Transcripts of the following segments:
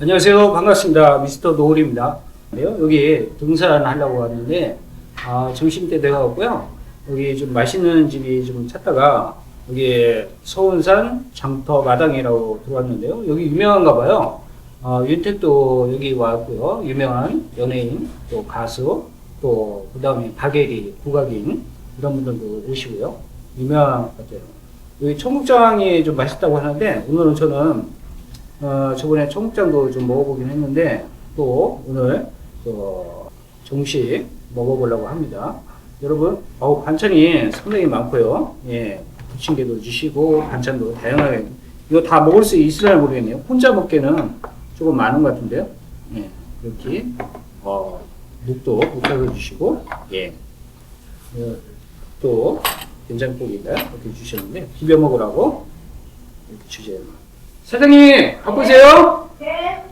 안녕하세요. 반갑습니다. 미스터 노을입니다. 여기 등산하려고 왔는데, 아, 점심때 돼가고요. 여기 좀 맛있는 집이 좀 찾다가, 여기 서운산 장터 마당이라고 들어왔는데요. 여기 유명한가 봐요. 아, 윤택도 여기 왔고요. 유명한 연예인, 또 가수, 또, 그 다음에 박예리, 국악인, 이런 분들도 오시고요. 유명한 것 같아요. 여기 청국장이 좀 맛있다고 하는데, 오늘은 저는 어, 저번에 청국장도 좀 먹어보긴 했는데 또 오늘 또 정식 먹어보려고 합니다. 여러분, 어 반찬이 상당히 많고요. 예, 부침개도 주시고 반찬도 다양하게 이거 다 먹을 수 있으려나 모르겠네요. 혼자 먹기에는 조금 많은 것 같은데요. 예, 이렇게 어, 묵도 묵혀서 주시고 예, 어, 또 된장국인가 이렇게 주셨는데 비벼 먹으라고 이렇게 주세요. 사장님 바쁘세요? 네.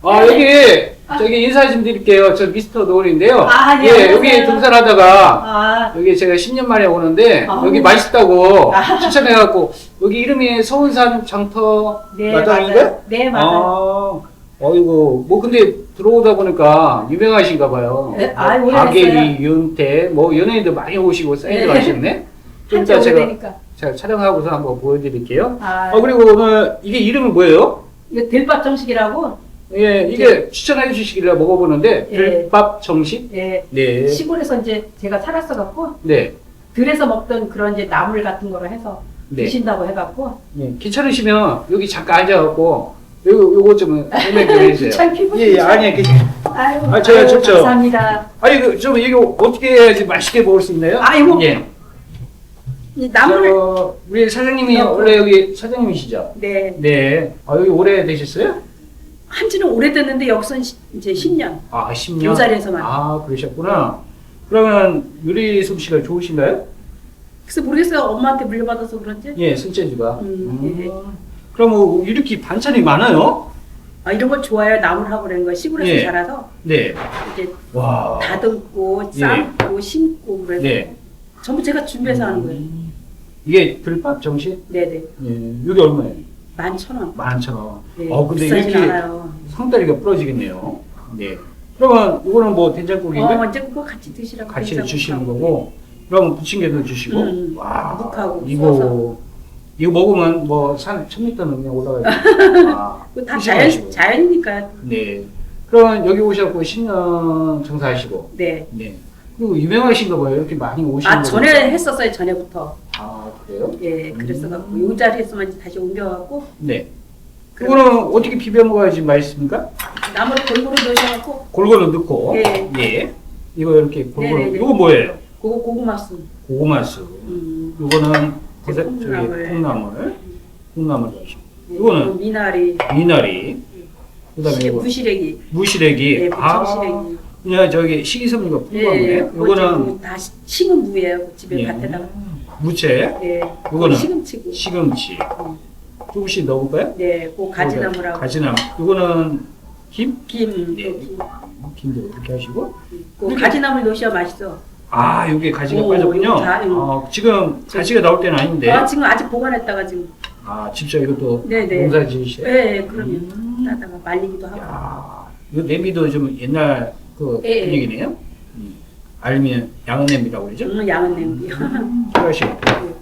아 여기 저기 인사 좀 드릴게요. 저 미스터 노을인데요. 아, 네, 예, 안녕하세요. 여기 등산하다가 아, 여기 제가 10년 만에 오는데 아. 여기 맛있다고 아. 추천해갖고 여기 이름이 서운산 장터 네, 마당인가요? 맞아요. 네, 맞아요. 아, 어이구 뭐 근데 들어오다 보니까 유명하신가 봐요. 네, 아, 뭐 오래됐어요. 박예리, 윤태 뭐 연예인들 많이 오시고 사인도 네. 하셨네. 좀 이따 제가 오래되니까. 제가 촬영하고서 한번 보여드릴게요. 아, 어 그리고 오늘 이게 이름은 뭐예요? 이거 들밥 정식이라고, 예, 이게 추천해 주시길래 먹어보는데 예. 들밥 정식. 예, 네. 시골에서 이제 제가 살았어 갖고, 네. 들에서 먹던 그런 이제 나물 같은 거로 해서 네. 드신다고 해갖고, 예. 괜찮으시면 여기 잠깐 앉아갖고 요거 요거 좀 설명 좀 해주세요. 귀찮게 예, 예, 아니, 괜- 아유, 아, 저요, 아유, 좋죠. 감사합니다. 아니 그, 좀 이거 어떻게 해야지 맛있게 먹을 수 있나요? 아이고, 예. 이 나물, 저, 우리 사장님이 넣고. 원래 여기 사장님이시죠? 네, 네. 아, 여기 오래 되셨어요? 한지는 오래됐는데 여기선 시- 이제 10년. 아, 10년. 이 자리에서만. 아, 그러셨구나. 그러면 요리 솜씨가 좋으신가요? 그래서 모르겠어요. 엄마한테 물려받아서 그런지. 예, 손재주가. 음, 예. 그럼 뭐 이렇게 반찬이 많아요? 아, 이런 거 좋아요. 나물하고 그런 거 시골에서 예. 자라서 네. 이제 와. 다듬고 삶고 심고 그래서 네. 전부 제가 준비해서 하는 거예요. 이게 들밥 정식? 네네. 예. 이게 얼마예요? 만천 원. 만천 원. 네. 어, 근데 이렇게 않아요. 상다리가 부러지겠네요. 네. 그러면 이거는 뭐 된장국인가? 어, 이제 그거 같이 드시라고. 같이 된장 주시는. 거고. 그럼 부침개도 주시고. 음, 와. 묵하고 이거 써서. 이거 먹으면 뭐산 1000m는 그냥 올라가요. 아, 다. 자연, 자연이니까. 네. 그러면 여기 오셔서 10년 장사하시고. 네. 네. 그리고 유명하신가 봐요. 이렇게 많이 오시는 아, 거 전에 보니까. 했었어요, 전에부터. 아, 그래요? 예, 그랬어갖고. 음. 요 자리에서만 다시 옮겨갖고. 네. 그거는 어떻게 비벼 먹어야지 맛있습니까? 나물 골고루 넣으셔갖고. 골고루 넣고. 예. 예. 이거 이렇게 골고루. 네네네. 이거 뭐예요? 그거 고구마순. 고구마 수. 음. 이거는 제 저기 콩나물. 콩나물. 콩나물 넣으시고. 네, 이거는? 그리고 미나리. 미나리. 그다음에 시- 이거 무시래기. 무시래기. 네, 아, 부침시래기. 그냥 저기 식이섬유가 풍부하네. 예, 이거는 다 시- 심은 무예요. 그 집에 예. 밭에다가. 무채, 예. 이거는? 시금치고. 시금치. 음. 조금씩 넣어볼까요? 네, 그 가지나물하고 가지나물. 이거는 김? 김, 네. 또 김. 김도 이렇게 하시고. 그 가지나물 넣으셔 맛있어. 아, 여기 가지가 오, 빠졌군요. 이거 다, 음. 어, 지금 가지가 나올 때는 아닌데. 아, 지금 아직 보관했다가 지금. 아, 직접 이것도 네네. 농사 지으셔요? 예, 예, 그러면 음. 따다가 말리기도 하고. 야, 이거 냄비도 좀 옛날 그 예, 예. 분위기네요. 음. 알면 양은 냄비라고 그러죠? 음, 양은 냄비. 하시고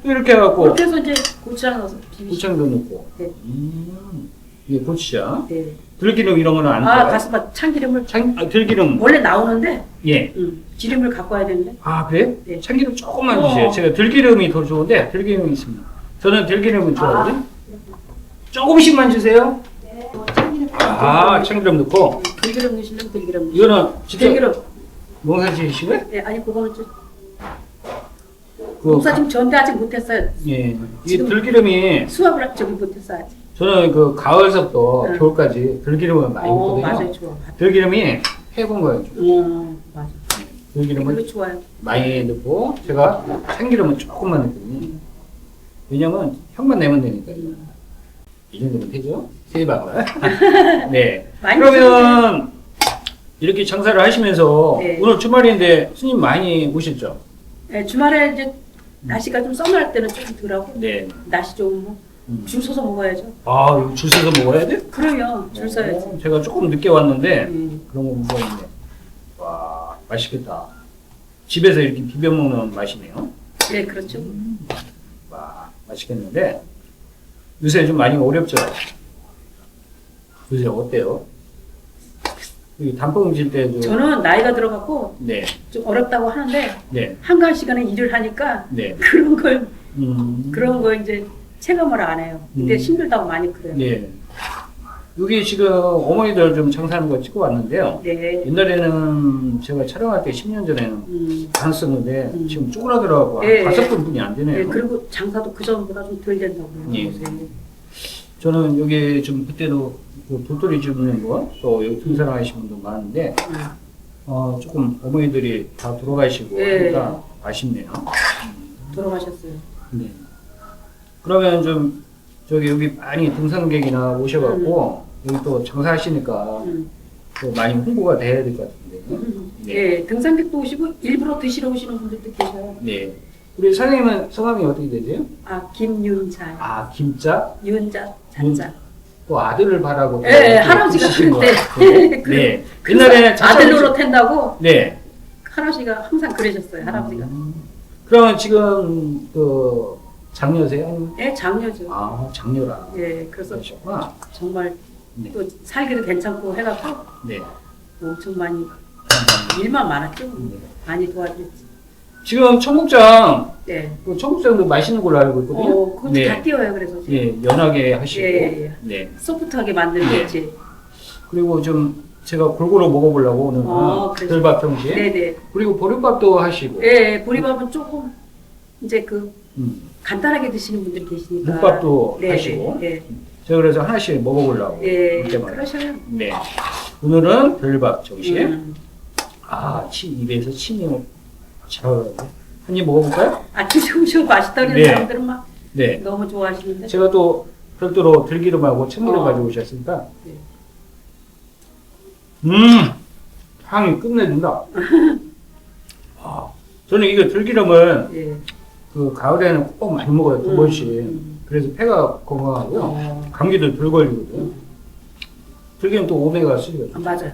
이렇게 해갖고 그렇게 해서 이제 고추장 넣어서 비비시고. 고창도 넣고. 네. 음, 이게 고추장. 네. 들기름 이런 거는 안 아, 들어가요? 가슴밥 참기름을 참, 아, 들기름. 원래 나오는데 예. 음, 기름을 갖고 와야 되는데. 아, 그래? 네. 참기름 조금만 어. 주세요. 제가 들기름이 더 좋은데 들기름이 있습니다. 저는 들기름은 좋아하거든요. 아. 조금씩만 주세요. 네. 아, 참기름 넣고. 들기름 넣으시면 들기름 넣으시고. 이거는 진짜 들기름. 농사 지으시고요? 네, 아니 그거는 좀 그 농사 지금 전대 아직 못했어요. 예. 이 지금- 들기름이 수확을 저기 못했어 아직. 저는 그 가을서부터 응. 겨울까지 들기름을 많이 어, 먹거든요. 맞아요, 좋아. 들기름이 해본 거예요. 음, 맞아. 들기름을 이거 좋아요. 많이 넣고 제가 참기름은 조금만 넣거든요. 왜냐면 형만 내면 되니까. 음. 이 정도면 되죠? 세 방울. 네. 많이 그러면 이렇게 장사를 하시면서 네. 오늘 주말인데 스님 많이 오셨죠? 네, 주말에 이제 날씨가 좀 썸할 때는 조금 덜하고 네. 날씨 좋으면 음. 줄 서서 먹어야죠. 아, 이거 줄 서서 먹어야 돼? 그럼요. 줄 서야지. 어, 제가 조금 늦게 왔는데 음. 그런 거 무서운데. 와, 맛있겠다. 집에서 이렇게 비벼 먹는 맛이네요. 네, 그렇죠. 와, 맛있겠는데 요새 좀 많이 어렵죠? 요새 어때요? 이 단풍 질 때도 저는 나이가 들어갖고 네, 좀 어렵다고 하는데 네, 한가한 시간에 일을 하니까 네. 그런 걸 음, 그런 거 이제 체감을 안 해요. 근데 음. 힘들다고 많이 그래요. 네. 여기 지금 어머니들 좀 장사하는 거 찍고 왔는데요. 네. 옛날에는 제가 촬영할 때 10년 전에는 음. 안 썼는데 음. 지금 쪼그라들어가고 예, 한 다섯 예. 분뿐이 안 되네요. 네, 그리고 장사도 그 전보다 좀 덜 된다고. 예. 요새. 저는 여기 좀 그때도 그 도토리 거, 또 여기 등산하시는 분도 많은데, 음. 어, 조금 어머니들이 다 돌아가시고 예. 하니까 아쉽네요. 돌아가셨어요. 네. 그러면 좀 저기 여기 많이 등산객이나 오셔갖고 여기 또 장사하시니까 음. 또 많이 홍보가 돼야 될 것 같은데. 음. 네. 예, 등산객도 오시고 일부러 드시러 오시는 분들도 계셔요. 네. 우리 사장님은 성함이 어떻게 되세요? 아, 김윤자. 아, 김자? 윤자, 자자. 또 아들을 바라고. 예, 예, 또 할아버지가 그때. 그- 네. 그 옛날에는 아들 노릇 한다고 네. 할아버지가 항상 그러셨어요. 할아버지가. 음. 그러면 지금 그 장녀세요? 예, 장녀죠. 아, 장녀라. 예, 그래서 그러셨구나. 정말 네. 또 살기도 괜찮고 해갖고 네. 엄청 많이 일만 많았죠. 네. 많이 도와줬지. 지금 청국장, 네. 그 청국장도 맛있는 걸로 알고 있거든요. 어, 그것도 네. 다 띄워요. 그래서 지금. 예, 연하게 하시고. 예, 예, 예. 네. 소프트하게 만들겠지. 그리고 좀 제가 골고루 먹어보려고 오늘 어, 그래서- 들밥 평시에. 네네. 그리고 보리밥도 하시고. 예, 보리밥은 조금 이제 그 음. 간단하게 드시는 분들이 계시니까. 묵밥도 네, 하시고. 네, 제가 그래서 하나씩 먹어보려고. 예, 예, 이때마다. 그러셔요. 네. 오늘은 별밥 정시에. 음. 아, 침, 입에서 침이 잘 올라오네. 한입 먹어볼까요? 아, 드셔보시고 맛있다 그러는 네. 사람들은 막 네. 너무 좋아하시는데. 제가 또 별도로 들기름하고 참기름 어. 가지고 오셨으니까. 네. 음! 향이 끝내준다. 아, 저는 이거 들기름을 예. 그 가을에는 꼭 많이 먹어요, 두 음, 번씩. 음. 그래서 폐가 건강하고요. 어, 감기도 덜 걸리거든요. 들기름 또 오메가 3거든요. 아, 맞아요.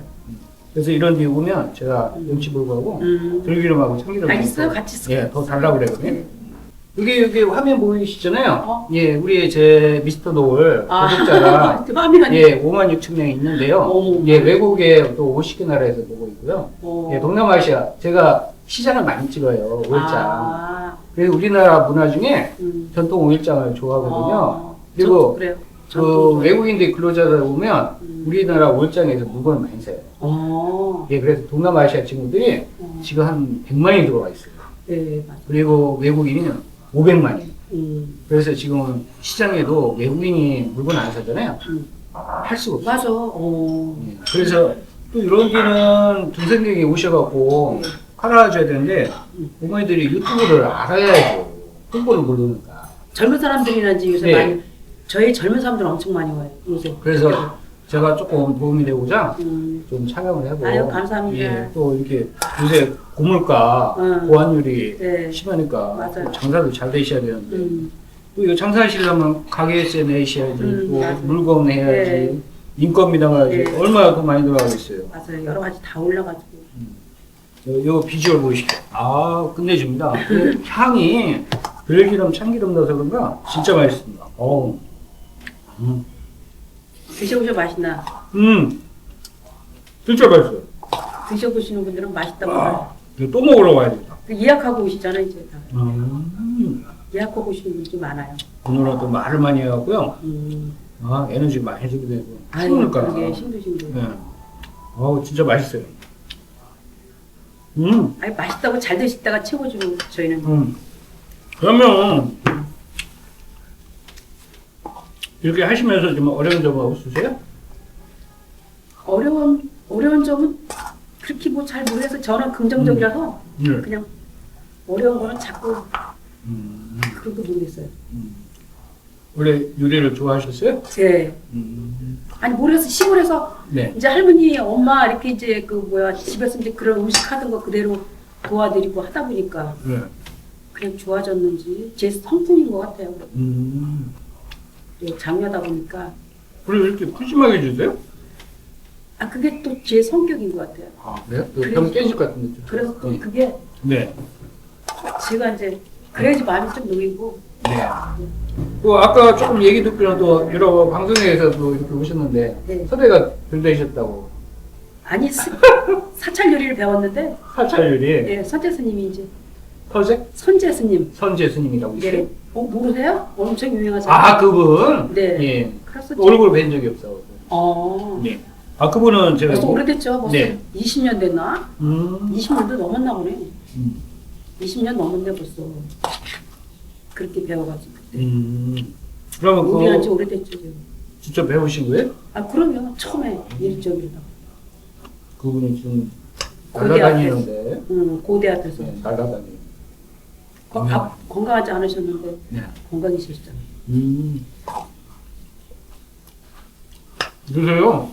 그래서 이런 데 오면 제가 음. 염치 불구하고 음. 들기름하고 참기름 아, 있어요? 같이 써. 예, 더 달라고 그러거든요. 네. 여기 여기 화면 보이시잖아요. 어? 예, 우리 제 미스터 노을 아, 구독자가. 예, 5만 6천 명 있는데요. 어머. 예, 외국에 또 50개 나라에서 보고 있고요. 어. 예, 동남아시아 제가 시장을 많이 찍어요. 오일장. 아, 그래서 우리나라 문화 중에 음. 전통 오일장을 좋아하거든요. 어, 그리고 저도 그래요. 그 전통 외국인들 근로자들 보면 음. 우리나라 오일장에서 물건을 많이 사요. 어. 예, 그래서 동남아시아 친구들이 어. 지금 한 100만이 들어와 있어요. 네, 맞아요. 그리고 외국인이 500만이. 음. 그래서 지금 시장에도 외국인이 물건 안 사잖아요. 음. 할 수가 없어요. 맞아. 어. 예, 그래서 또 이런 데는 등산객이 오셔갖고 네. 팔아줘야 되는데 음. 어머니들이 유튜브를 알아야죠. 홍보를 모르니까. 젊은 사람들이나 이제 요새 네. 많이 저희 젊은 사람들 엄청 많이 와요. 요새. 그래서 제가 조금 도움이 되고자 음. 좀 촬영을 하고. 아유, 감사합니다. 예, 또 이렇게 요새 고물가, 음. 보안율이 네. 심하니까 맞아요. 또 장사도 잘 되셔야 되는데 음. 또 이거 장사하시려면 가게세 내셔야지 음, 또 맞아요. 물건 해야지 네. 인건비 나가야지 네. 얼마나 더 많이 들어가겠어요. 맞아요. 여러 가지 다 올라가지고. 요, 요 비주얼 보이시죠? 아 끝내줍니다. 그 향이 들기름 참기름 넣어서 그런가 진짜 맛있습니다. 어우. 음, 드셔보셔 맛있나? 음, 진짜 맛있어요. 드셔보시는 분들은 맛있다고 아. 이거 또 먹으러 와야 된다. 그 예약하고 오시잖아요, 이제 다. 음, 예약하고 오시는 분들이 많아요. 오늘은 또 말을 많이 해갖고요. 음. 아 에너지 많이 주게 되고 아유, 추우니까. 그러게 힘드신 분. 네. 어우 진짜 맛있어요. 음, 아니 맛있다고 잘 드시다가 채워주는 저희는 음. 그러면 이렇게 하시면서 좀 어려운 점은 없으세요? 어려운 어려운 점은 그렇게 뭐 잘 모르겠어. 저는 긍정적이라서 네. 그냥 어려운 거는 자꾸 음, 그런 거 모르겠어요. 원래 요리를 좋아하셨어요? 네. 음, 아니 모르겠어. 시골에서 네. 이제 할머니, 엄마 이렇게 이제 그 뭐야 집에서 이제 그런 음식 하던 거 그대로 도와드리고 하다 보니까 네. 그냥 좋아졌는지 제 성품인 것 같아요. 음. 또 장녀다 보니까 그리고 이렇게 푸짐하게 주세요? 아 그게 또 제 성격인 것 같아요. 아, 그래요? 그래서 병 깨질 것 같은데. 좀. 그래서 또 네. 그게 네. 제가 이제 그래야지 마음이 좀 놓이고 네. 그 아까 조금 얘기 듣기로는 또 여러 방송에서도 이렇게 오셨는데 네. 섭외가 덜 되셨다고 아니 사, 사찰 요리를 배웠는데 사찰 요리 예, 선재 스님이 이제 서재 선재 스님 선재 스님이라고 있어요. 네. 어, 모르세요? 엄청 유명하잖아요. 아 그분. 네. 예. 얼굴 뵌 적이 없어. 어. 네. 아 그분은 제가 벌써 뭐- 오래됐죠. 벌써 네. 20년 됐나? 음. 20년도 넘었나 보네. 음. 20년 넘었네 벌써. 그렇게 배워가지고. 음. 그러면 우리한 지 그 오래됐죠. 지금. 직접 배우신 거예요? 아 그럼요. 처음에 일적이다. 그분이 지금 고대 날아다니는데. 응, 고대 앞에서 네, 날아다니. 거- 아, 건강하지 않으셨는데 네. 건강이시잖아요. 음. 그래서요,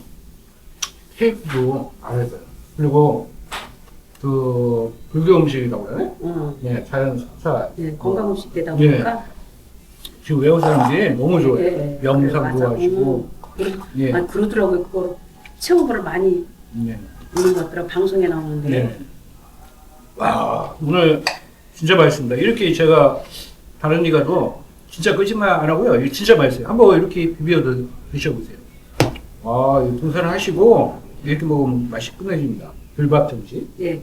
케이크도 안 했어요. 그리고, 그, 불교 음식이라고 그러네? 어, 네, 자연 식사. 네, 건강 음식 되다 예. 보니까 지금 외국 사람들이 너무 좋아해요. 명상도 그래, 맞아. 하시고. 음, 예. 아니, 그러더라고요. 그거 체험을 많이 네. 있는 것 같더라. 방송에 나오는데. 네. 와, 오늘 진짜 맛있습니다. 이렇게 제가 다른 데 가도 진짜 거짓말 안 하고요. 진짜 맛있어요. 한번 이렇게 비벼 드- 드셔보세요. 와, 이 등산 하시고 이렇게 먹으면 맛이 끝내줍니다. 불밥 정식. 예.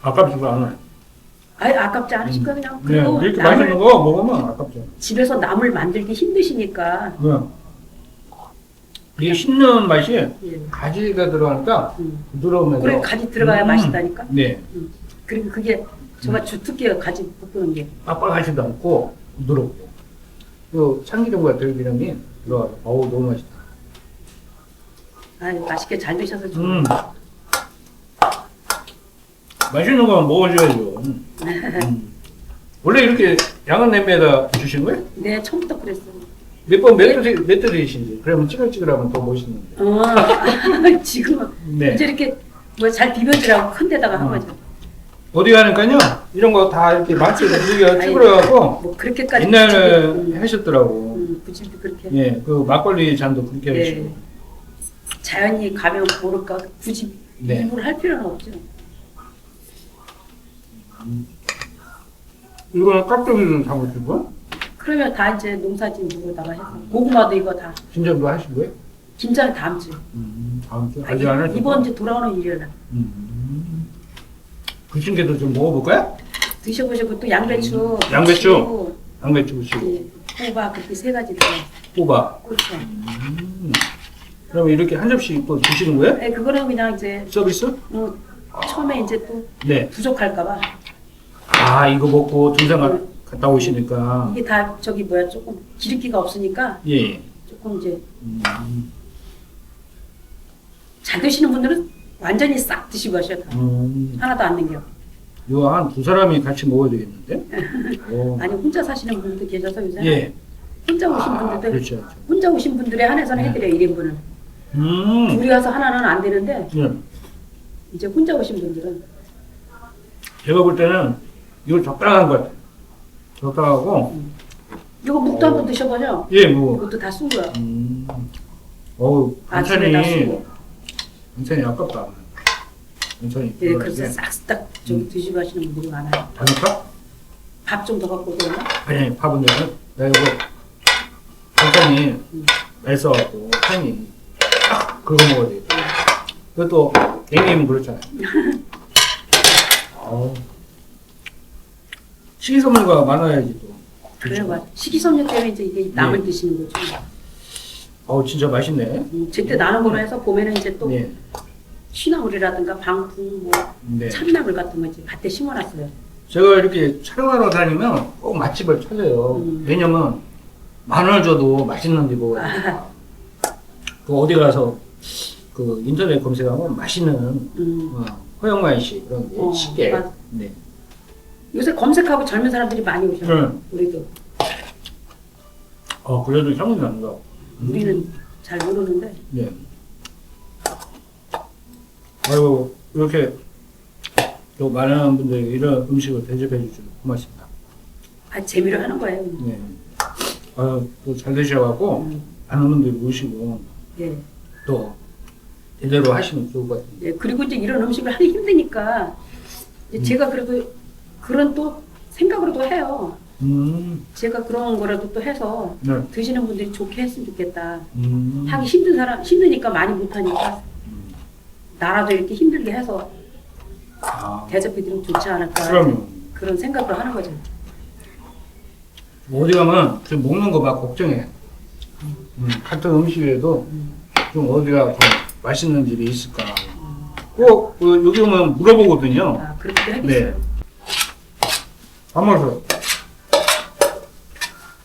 아깝지가 않아요. 아니, 아깝지 않으실까 그냥 네, 그리고 이렇게 남을 맛있는 거 먹으면 아깝죠. 집에서 나물 만들기 힘드시니까 네. 이게 씹는 맛이 예. 가지가 들어가니까 음. 부드러우면서 그래 가지 들어가야 음. 맛있다니까. 네, 그리고 그게 정말 주특기예요. 가지 볶는 게. 빡빡하지도 않고 부드럽고 또 참기름과 들기름이 들어가서 어우 너무 맛있다. 아, 맛있게 잘 드셔서 좀. 음. 맛있는 거 먹어줘야죠. 음. 원래 이렇게 양은 냄비에다 주신 거예요? 네, 처음부터 그랬어요. 몇번 몇 드리신지 그러면 찌글찌글하면 더 멋있는데. 어, 지금은 네. 이제 이렇게 뭐 잘 비벼주라고 큰 데다가 한 어. 거죠. 어디 가니까요 이런 거 다 이렇게 마트에서 우리가 아니, 찌그러갖고 뭐 그렇게까지 옛날에 음, 하셨더라고. 음, 그렇게 예, 그 막걸리 잔도 그렇게 네. 하시고. 자연이 가면 모를까 굳이 네. 일부러 할 필요는 없죠. 이거는 깍두기를 담으시고 그러면 다 이제 농사진 물에다가 해서 고구마도 이거 다 진정도 하신 거예요? 김장에 다음 주. 음, 다음 주 아, 아직 안 하셨고. 이번 주 돌아오는 일요일 날 음. 부침개도 좀 먹어볼까요? 드셔보시고 또 양배추, 음, 양배추. 고추, 양배추 부치고 예, 호박 그렇게 세 가지 들어. 호박. 고추. 음. 그러면 이렇게 한 접시 또 드시는 거예요? 네, 그거는 그냥 이제 서비스? 뭐 처음에 이제 또 네. 부족할까봐 아 이거 먹고 가- 갔다 오시니까 이게 다 저기 뭐야 조금 기름기가 없으니까 예. 예. 조금 이제 음. 잘 드시는 분들은 완전히 싹 드시고 하셔야 돼. 음. 하나도 안 남겨. 이거 한 두 사람이 같이 먹어야 되겠는데? 오. 아니 혼자 사시는 분들도 계셔서 요새 예. 혼자 오신 아, 분들도 그렇죠. 그렇죠. 혼자 오신 분들에 한해서는 네. 해드려요 1인분은. 음. 둘이 와서 하나는 안 되는데 예. 이제 혼자 오신 분들은 제가 볼 때는 이거 적당한 것 같아요. 적당하고 이거 묵도 한번 드셔보죠. 예, 뭐. 이것도 다 쓴 거야. 음. 어우, 아침에 다 반찬이 쓰고. 반찬이 아깝다. 반찬이. 예, 그래서 싹싹 저기 드시고 하시는 분들이 많아요. 다닐까? 밥좀 더 갖고 오거나 아니, 밥은 내가, 나 이거 반찬이 음. 맛있어갖고 향이 딱 그거 먹어야 되겠다. 그것도 갱이면 그렇잖아요. 어우. 식이섬유가 많아야지 또. 그래요, 맞아. 식이섬유 때문에 이제 이게 남을 예. 드시는 거죠. 어우, 진짜 맛있네. 음, 제때 나는 거로 해서 봄에는 이제 또 네. 취나물이라든가 방풍, 뭐 네. 참나물 같은 거 이제 밭에 심어놨어요. 제가 이렇게 촬영하러 다니면 꼭 맛집을 찾아요. 음. 왜냐면 마늘 줘도 맛있는 데 먹어요. 아, 그 어디 가서 그 인터넷 검색하면 맛있는 음. 어, 허영만 씨 그런 게 어, 쉽게. 맞- 네. 요새 검색하고 젊은 사람들이 많이 오셔요. 네. 우리도 어 그래도 향이 난다. 우리는 잘 모르는데 네. 아이고 이렇게 또 많은 분들이 이런 음식을 대접해 주셔서 고맙습니다. 아, 재미로 하는 거예요. 네. 아, 또 잘 되셔갖고 음, 많은 분들 모시고 예. 또 제대로 하시면 좋을 것 같아요. 예, 그리고 이제 이런 음식을 하기 힘드니까 이제 음. 제가 그래도 그런 또 생각으로 도 해요. 음, 제가 그런 거라도 또 해서 네. 드시는 분들이 좋게 했으면 좋겠다. 음. 하기 힘든 사람 힘드니까 많이 못하니까 음. 나라도 이렇게 힘들게 해서 아, 대접해드리면 좋지 않을까 그럼요. 그런 생각을 하는 거죠. 어디 가면 좀 먹는 거 막 걱정해. 음, 같은 음식에도 좀 어디가 좀 맛있는 집이 있을까. 꼭 어, 여기 오면 물어보거든요. 아 그렇게 하겠어요. 네. 한번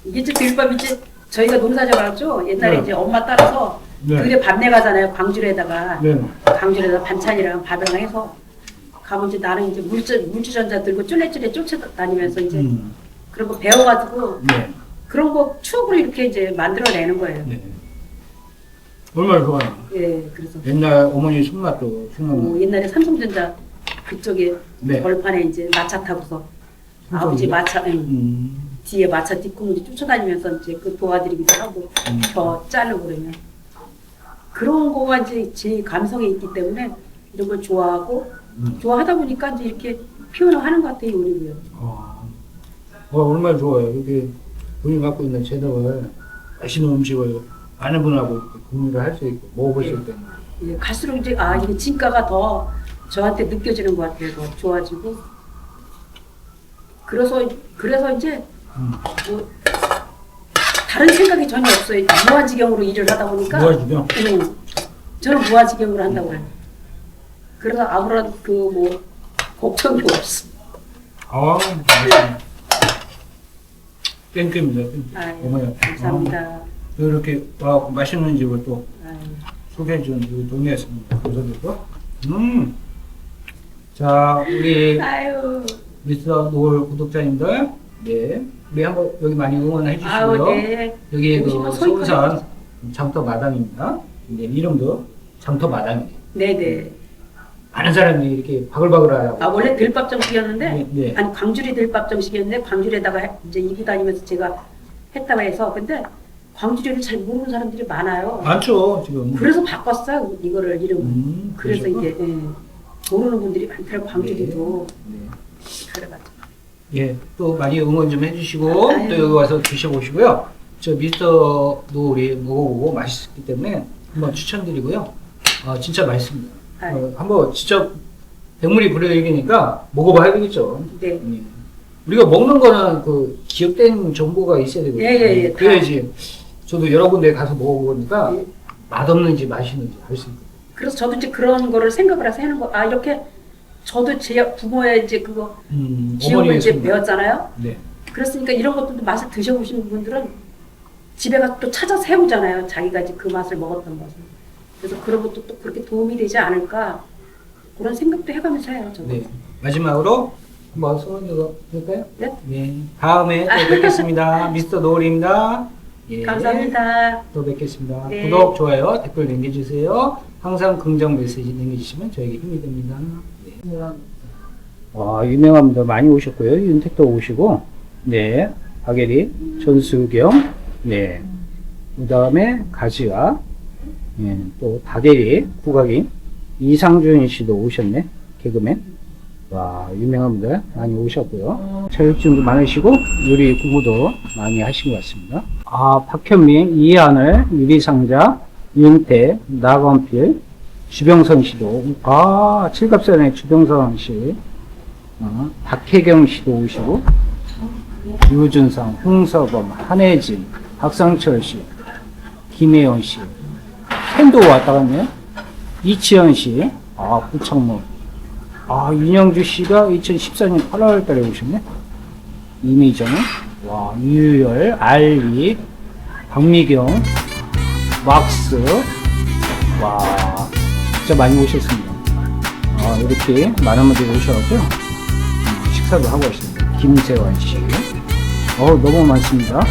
이게 이제 비빔밥 이제 저희가 농사져 왔죠. 옛날에 네. 이제 엄마 따라서 네. 그게 밥내 가잖아요. 광주에다가 네. 광주에다 반찬이랑 밥이랑 해서 가면 이제 나는 이제 물주 물주전자 들고 쫄래쫄래 쫓아다니면서 이제 음, 그런 거 배워가지고 네. 그런 거 추억으로 이렇게 이제 만들어내는 거예요. 네. 얼마나 좋아요. 예, 그래서 옛날 어머니 손맛도 생각나. 어, 옛날에 삼성전자 그쪽에 네. 벌판에 이제 마차 타고서 아버지 마차 응, 음, 뒤에 마차 뒷구멍이 쫓아다니면서 이제 그 도와드리기도 하고 음. 저 자르고 그러면. 그런 거가 이제 제 감성에 있기 때문에 이런 걸 좋아하고 음. 좋아하다 보니까 이제 이렇게 표현을 하는 것 같아요 아, 어, 얼마나 좋아요. 이렇게 본인 갖고 있는 재능을 맛있는 음식을 아는 분하고 공유를 할 수 있고 먹어보실 때는. 예, 갈수록 이제 아 이게 진가가 더 저한테 느껴지는 것 같아요. 더 좋아지고 그래서 그래서 이제 음. 뭐 다른 생각이 전혀 없어요 무한지경으로 일을 하다 보니까 무아지경? 응. 저는 무한지경으로 한다고 해요 그래서 아무런 그 뭐 걱정이 없어 아, 맛있네. 땡큐입니다. 땡큐. 아유, 어머니. 감사합니다 아, 이렇게 와, 맛있는 집을 또 아유. 소개해준 우리 동네였습니다. 감사드리고. 음. 자, 우리 아유, 미스터 노을 구독자님들, 네. 우리 한번 여기 많이 응원해 주시고요. 아유, 네. 여기 그 오시면 서울까지. 장터 마당입니다. 네, 이름도 장터 마당이에요. 네네. 많은 사람들이 이렇게 바글바글하고. 아 원래 들밥 정식이었는데 네, 네. 아니 광주리 들밥 정식이었는데 광주리에다가 해- 이제 입고 다니면서 제가 했다고 해서 근데 광주리를 잘 모르는 사람들이 많아요. 많죠, 지금. 그래서 바꿨어요 이거를 이름. 음, 그래서 그러셨구나. 이제 예, 모르는 분들이 많더라고 광주리도 네. 그래가지고. 예, 또 많이 응원 좀 해주시고 아유. 또 여기 와서 드셔보시고요. 저 미스터 노을이 먹어보고 맛있기 때문에 한번 추천드리고요. 아 진짜 맛있습니다. 아유. 어, 한번 직접 백물이 불여일기니까 먹어봐야 되겠죠. 네. 예. 우리가 먹는 거는 그 기억된 정보가 있어야 되거든요. 예, 예, 예. 그래야지 저도 여러 군데 가서 먹어보니까 예. 맛없는지 맛있는지 알 수 있고. 그래서 저도 이제 그런 거를 생각을 해서 하는 거. 아 이렇게 저도 제 부모의 이제 그거 음, 어머니의 이제. 배웠잖아요. 네. 그랬으니까 이런 것들도 맛을 드셔보시는 분들은 집에 가서 또 찾아서 해보잖아요. 자기가 이제 그 맛을 먹었던 것을. 그래서 그런 것도 또 그렇게 도움이 되지 않을까 그런 생각도 해가면서 해요. 저도. 네. 마지막으로 한번 소원 들어볼까요? 네. 네. 다음에 또 뵙겠습니다. 미스터 노을입니다. 예. 감사합니다. 또 뵙겠습니다. 네. 구독, 좋아요, 댓글 남겨주세요. 항상 긍정 메시지 남겨주시면 저에게 힘이 됩니다. 네. 와, 유명한 분들 많이 오셨고요. 윤택도 오시고, 네. 박예리, 전수경, 네. 그 다음에 가지아, 예, 또 박예리, 국악인, 이상준 씨도 오셨네. 개그맨. 와, 유명한 분들 많이 오셨고요. 자격증도 많으시고, 요리 공부도 많이 하신 것 같습니다. 아, 박현민, 이하늘, 유리상자, 윤태, 나건필, 주병선 씨도, 아, 칠갑산의 주병선 씨, 어, 박혜경 씨도 오시고, 유준상, 홍서범, 한혜진, 박상철 씨, 김혜연 씨, 팬도 왔다 갔네요. 이치현 씨, 아, 구창모, 아, 윤영주 씨가 2014년 8월 달에 오셨네. 이미정, 와, 유열, 알리, 박미경, 막스, 와, 진짜 많이 오셨습니다. 아, 이렇게 많은 분들이 오셔가지고, 음, 식사도 하고 있습니다. 김세환 씨. 어 너무 많습니다.